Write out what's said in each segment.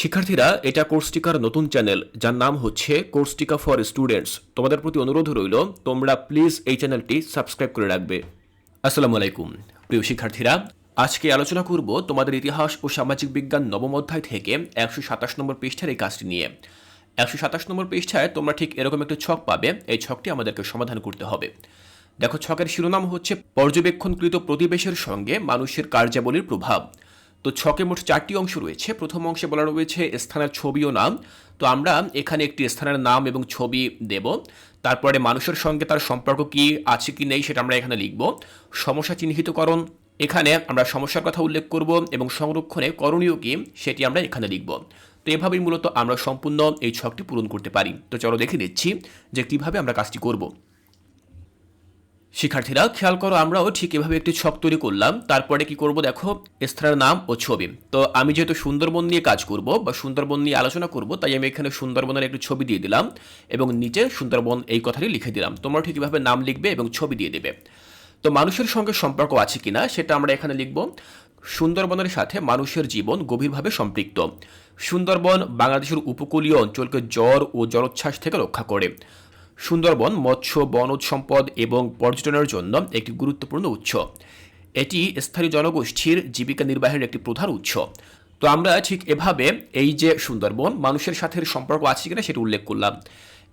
শিক্ষার্থীরা এটা কোর্সটিকার নতুন চ্যানেল যার নাম হচ্ছে কোর্সটিকা ফর স্টুডেন্টস তোমাদের প্রতি অনুরোধ রইল, তোমরা প্লিজ এই চ্যানেলটি সাবস্ক্রাইব করে রাখবে। আসসালামু আলাইকুম। প্রিয় শিক্ষার্থীরা, আজকে আলোচনা করব তোমাদের ইতিহাস ও সামাজিক বিজ্ঞান নবম অধ্যায় থেকে একশো সাতাশ নম্বর পৃষ্ঠার এই কাজটি নিয়ে। একশো সাতাশ নম্বর পৃষ্ঠায় তোমরা ঠিক এরকম একটা ছক পাবে, এই ছকটি আমাদেরকে সমাধান করতে হবে। দেখো, ছকের শিরোনাম হচ্ছে পর্যবেক্ষণকৃত প্রতিবেশের সঙ্গে মানুষের কার্যাবলীর প্রভাব। তো ছকে মোট চারটি অংশ রয়েছে। প্রথম অংশে বলা রয়েছে স্থানের ছবি ও নাম। তো আমরা এখানে একটি স্থানের নাম এবং ছবি দেব। তারপরে মানুষের সঙ্গে তার সম্পর্ক কি, আছে কি নেই সেটা আমরা এখানে লিখব। সমস্যা চিহ্নিতকরণ। এখানে আমরা সমস্যার কথা উল্লেখ করব এবং সংরক্ষণে করণীয় কি সেটি আমরা এখানে লিখব। তো এভাবেই মূলত আমরা সম্পূর্ণ এই ছকটি পূরণ করতে পারি। তো চলো দেখে নিচ্ছি যে কীভাবে আমরা কাজটি করব। শিক্ষার্থীরা খেয়াল করো, আমরাও ঠিক এভাবে একটি ছক তৈরি করলাম। তারপরে কি করব দেখো, স্থানের নাম ও ছবি। তো আমি যেহেতু সুন্দরবন নিয়ে কাজ করব বা সুন্দরবন নিয়ে আলোচনা করব, তাই আমি এখানে সুন্দরবনের একটি ছবি দিয়ে দিলাম এবং নিচে সুন্দরবন এই কথাটি লিখে দিলাম। তোমরা ঠিক এভাবে নাম লিখবে এবং ছবি দিয়ে দেবে। তো মানুষের সঙ্গে সম্পর্ক আছে কিনা সেটা আমরা এখানে লিখব। সুন্দরবনের সাথে মানুষের জীবন গভীরভাবে সম্পৃক্ত। সুন্দরবন বাংলাদেশের উপকূলীয় অঞ্চলকে জ্বর ও জলোচ্ছ্বাস থেকে রক্ষা করে। সুন্দরবন মৎস্য, বনজ সম্পদ এবং পর্যটনের জন্য একটি গুরুত্বপূর্ণ উৎস। এটি স্থানীয় জনগোষ্ঠীর জীবিকা নির্বাহের একটি প্রধান উৎস। তো আমরা ঠিক এভাবে এই যে সুন্দরবন, মানুষের সাথে সম্পর্ক আছে কিনা সেটা উল্লেখ করলাম।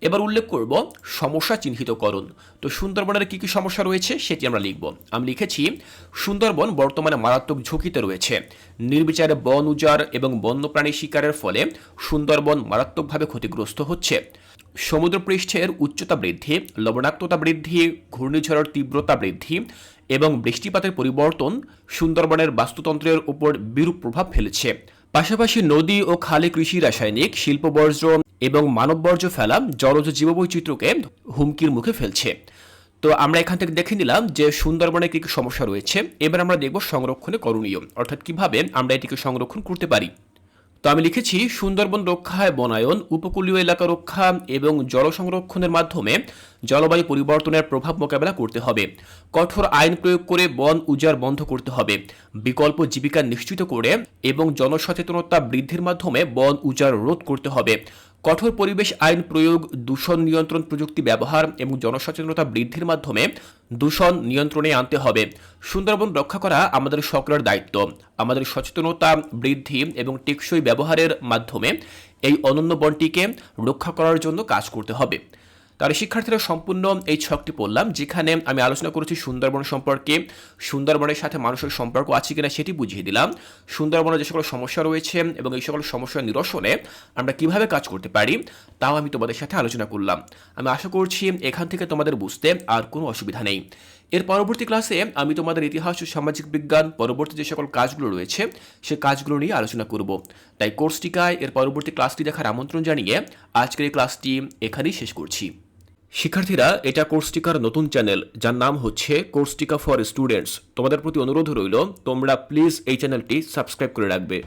এবার উল্লেখ করব সমস্যা চিহ্নিতকরণ। তো সুন্দরবনের কী কী সমস্যা রয়েছে সেটি আমরা লিখব। আমি লিখেছি, সুন্দরবন বর্তমানে মারাত্মক ঝুঁকিতে রয়েছে। নির্বিচারে বন উজাড় এবং বন্যপ্রাণী শিকারের ফলে সুন্দরবন মারাত্মকভাবে ক্ষতিগ্রস্ত হচ্ছে। সমুদ্রপৃষ্ঠের উচ্চতা বৃদ্ধি, লবণাক্ততা বৃদ্ধি, ঘূর্ণিঝড়ের তীব্রতা বৃদ্ধি এবং বৃষ্টিপাতের পরিবর্তন সুন্দরবনের বাস্তুতন্ত্রের উপর বিরূপ প্রভাব ফেলেছে। পাশাপাশি নদী ও খালে কৃষি রাসায়নিক শিল্প বর্জ্য এবং মানব বর্জ্য ফেলা জলজ জীববৈচিত্র্যকে হুমকির মুখে ফেলছে। তো আমরা এখান থেকে দেখে নিলাম যে সুন্দরবনে কী কী সমস্যা রয়েছে। এবার আমরা দেখব সংরক্ষণে করণীয়, অর্থাৎ কীভাবে আমরা এটিকে সংরক্ষণ করতে পারি। তো আমি লিখেছি, সুন্দরবন রক্ষায় বনায়ন, উপকূলীয় এলাকা রক্ষা এবং জল সংরক্ষণের মাধ্যমে জলবায়ু পরিবর্তনের প্রভাব মোকাবেলা করতে হবে। কঠোর আইন প্রয়োগ করে বন উজাড় বন্ধ করতে হবে। বিকল্প জীবিকা নিশ্চিত করে এবং জনসচেতনতা বৃদ্ধির মাধ্যমে বন উজাড় রোধ করতে হবে। কঠোর পরিবেশ আইন প্রয়োগ, দূষণ নিয়ন্ত্রণ প্রযুক্তি ব্যবহার এবং জনসচেতনতা বৃদ্ধির মাধ্যমে দূষণ নিয়ন্ত্রণে আনতে হবে। সুন্দরবন রক্ষা করা আমাদের সকলের দায়িত্ব। আমাদের সচেতনতা, বৃদ্ধি এবং টেকসই ব্যবহারের মাধ্যমে এই অনন্য বনটিকে রক্ষা করার জন্য কাজ করতে হবে। তাহলে শিক্ষার্থীরা সম্পূর্ণ এই ছকটি পড়লাম, যেখানে আমি আলোচনা করেছি সুন্দরবন সম্পর্কে। সুন্দরবনের সাথে মানুষের সম্পর্ক আছে কিনা সেটি বুঝিয়ে দিলাম। সুন্দরবনের যে সকল সমস্যা রয়েছে এবং এই সকল সমস্যা নিরসনে আমরা কীভাবে কাজ করতে পারি, তাও আমি তোমাদের সাথে আলোচনা করলাম। আমি আশা করছি এখান থেকে তোমাদের বুঝতে আর কোনো অসুবিধা নেই। এর পরবর্তী ক্লাসে আমি তোমাদের ইতিহাস ও সামাজিক বিজ্ঞান পরবর্তী যে সকল কাজগুলো রয়েছে, সে কাজগুলো নিয়ে আলোচনা করব। তাই কোর্সটিকায় এর পরবর্তী ক্লাসটি দেখার আমন্ত্রণ জানিয়ে আজকের এই ক্লাসটি এখানেই শেষ করছি। শিক্ষার্থীরা, এটা কোর্সটিকার নতুন চ্যানেল যার নাম হচ্ছে কোর্সটিকা ফর স্টুডেন্টস তোমাদের প্রতি অনুরোধ রইল, তোমরা প্লিজ এই চ্যানেলটি সাবস্ক্রাইব করে রাখবে।